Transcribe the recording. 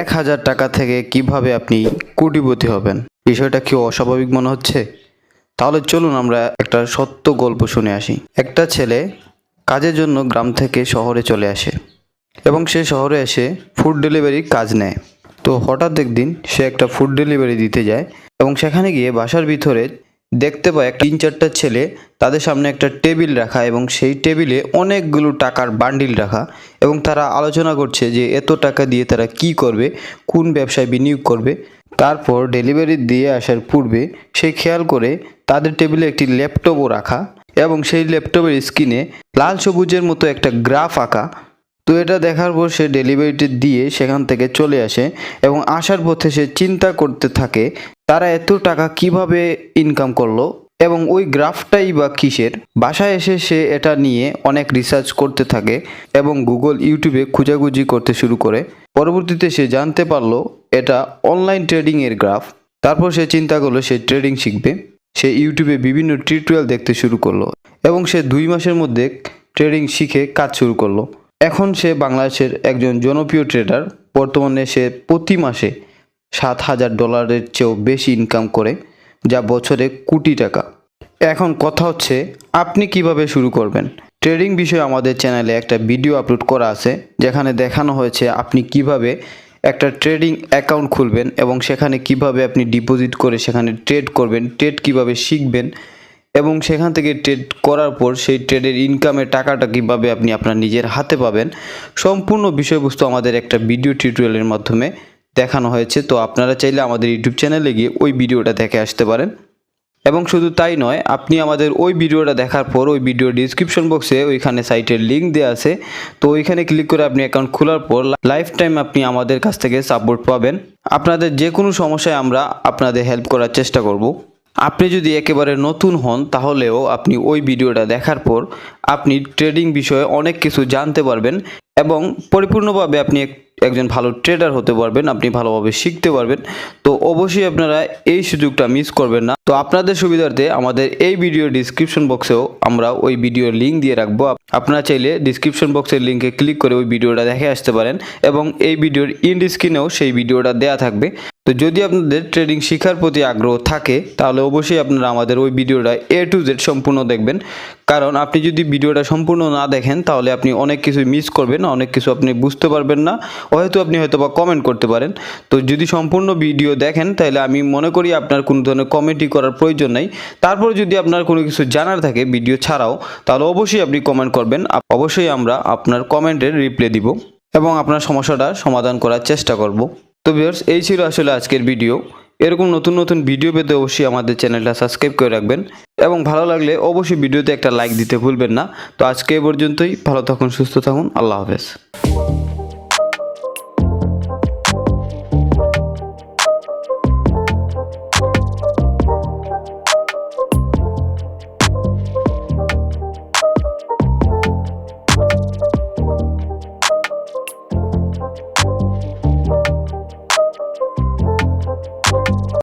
এক হাজার টাকা থেকে কীভাবে আপনি কোটিপতি হবেন? বিষয়টা কি অস্বাভাবিক মনে হচ্ছে? তাহলে চলুন আমরা একটা সত্য গল্প শুনে আসি। একটা ছেলে কাজের জন্য গ্রাম থেকে শহরে চলে আসে এবং সে শহরে এসে ফুড ডেলিভারির কাজ নেয়। তো হঠাৎ একদিন সে একটা ফুড ডেলিভারি দিতে যায় এবং সেখানে গিয়ে বাসার ভিতরে দেখতে একটা তিন চারটা ছেলে, তাদের সামনে একটা টেবিল রাখা এবং সেই টেবিলে অনেকগুলো টাকার বান্ডিল রাখা এবং তারা আলোচনা করছে যে এত টাকা দিয়ে তারা কি করবে, কোন ব্যবসায় বিনিয়োগ করবে। তারপর ডেলিভারি দিয়ে আসার পূর্বে সে খেয়াল করে তাদের টেবিলে একটি ল্যাপটপও রাখা এবং সেই ল্যাপটপের স্ক্রিনে লাল সবুজের মতো একটা গ্রাফ আঁকা। তো এটা দেখার পর সে ডেলিভারিটি দিয়ে সেখান থেকে চলে আসে এবং আসার পথে সে চিন্তা করতে থাকে তারা এত টাকা কীভাবে ইনকাম করল? এবং ওই গ্রাফটাই বা কিসের? বাসায় এসে সে এটা নিয়ে অনেক রিসার্চ করতে থাকে এবং গুগল ইউটিউবে খুঁজাখুঁজি করতে শুরু করে। পরবর্তীতে সে জানতে পারল এটা অনলাইন ট্রেডিংয়ের গ্রাফ তারপর সে চিন্তা করল সে ট্রেডিং শিখবে। সে ইউটিউবে বিভিন্ন টিউটোরিয়াল দেখতে শুরু করল এবং সে দুই মাসের মধ্যে ট্রেডিং শিখে কাজ শুরু করল। এখন সে বাংলাদেশের একজন জনপ্রিয় ট্রেডার বর্তমানে সে প্রতি মাসে সাত হাজার ডলারের চেয়েও বেশি ইনকাম করে, যা বছরে কোটি টাকা। এখন কথা হচ্ছে, আপনি কীভাবে শুরু করবেন? ট্রেডিং বিষয়ে আমাদের চ্যানেলে একটা ভিডিও আপলোড করা আছে, যেখানে দেখানো হয়েছে আপনি কীভাবে একটা ট্রেডিং অ্যাকাউন্ট খুলবেন এবং সেখানে কীভাবে আপনি ডিপোজিট করে সেখানে ট্রেড করবেন ট্রেড কীভাবে শিখবেন এবং সেখান থেকে ট্রেড করার পর সেই ট্রেডের ইনকামের টাকাটা কীভাবে আপনি আপনার নিজের হাতে পাবেন, সম্পূর্ণ বিষয়বস্তু আমাদের একটা ভিডিও টিউটোরিয়ালের মাধ্যমে দেখানো হয়েছে, তো আপনারা চাইলে আমাদের ইউটিউব চ্যানেলে গিয়ে ওই ভিডিওটা দেখে আসতে পারেন। এবং শুধু তাই নয়, আপনি আমাদের ওই ভিডিওটা দেখার পর ওই ভিডিও ডিসক্রিপশন বক্সে ওইখানে সাইটের লিঙ্ক দেওয়া আছে। তো ওইখানে ক্লিক করে আপনি অ্যাকাউন্ট খোলার পর লাইফ টাইম আপনি আমাদের কাছ থেকে সাপোর্ট পাবেন। আপনাদের যে কোনো সমস্যায় আমরা আপনাদের হেল্প করার চেষ্টা করব। আপনি যদি একেবারে নতুন হন, তাহলেও আপনি ওই ভিডিওটা দেখার পর আপনি ট্রেডিং বিষয়ে অনেক কিছু জানতে পারবেন এবং পরিপূর্ণভাবে আপনি একজন ভালো ট্রেডার হতে পারবেন, আপনি ভালোভাবে শিখতে পারবেন। তো অবশ্যই আপনারা এই সুযোগটা মিস করবেন না। তো আপনাদের সুবিধার্থে আমাদের এই ভিডিও ডিসক্রিপশন বক্সেও আমরা ওই ভিডিওর লিঙ্ক দিয়ে রাখব। আপ- আপনারা চাইলে ডিসক্রিপশন বক্সের লিঙ্কে ক্লিক করে ওই ভিডিওটা দেখে আসতে পারেন এবং এই ভিডিওর ইন্ড স্ক্রিনেও সেই ভিডিওটা দেয়া থাকবে। তো যদি আপনাদের ট্রেডিং শেখার প্রতি আগ্রহ থাকে, তাহলে অবশ্যই আপনারা আমাদের ওই ভিডিওটা এ টু জেড সম্পূর্ণ দেখবেন। কারণ আপনি যদি ভিডিওটা সম্পূর্ণ না দেখেন, তাহলে আপনি অনেক কিছু মিস করবেন, অনেক কিছু আপনি বুঝতে পারবেন না, হয়তো আপনি হয়তো বা কমেন্ট করতে পারেন। তো যদি সম্পূর্ণ ভিডিও দেখেন, তাহলে আমি মনে করি আপনার কোনো ধরনের কমেন্টই করার প্রয়োজন নাই। তারপর যদি আপনার কোনো কিছু জানার থাকে ভিডিও ছাড়াও, তাহলে অবশ্যই আপনি কমেন্ট করবেন। অবশ্যই আমরা আপনার কমেন্টের রিপ্লাই দিব এবং আপনার সমস্যাটা সমাধান করার চেষ্টা করব। তো ভিউয়ার্স এই ছিল আসলে আজকের ভিডিও এরকম নতুন নতুন ভিডিও পেতে অবশ্যই আমাদের চ্যানেলটা সাবস্ক্রাইব করে রাখবেন। এবং ভালো লাগলে অবশ্যই ভিডিওতে একটা লাইক দিতে ভুলবেন না। তো আজকে এ পর্যন্তই, ভালো থাকুন, সুস্থ থাকুন, আল্লাহ হাফেজ।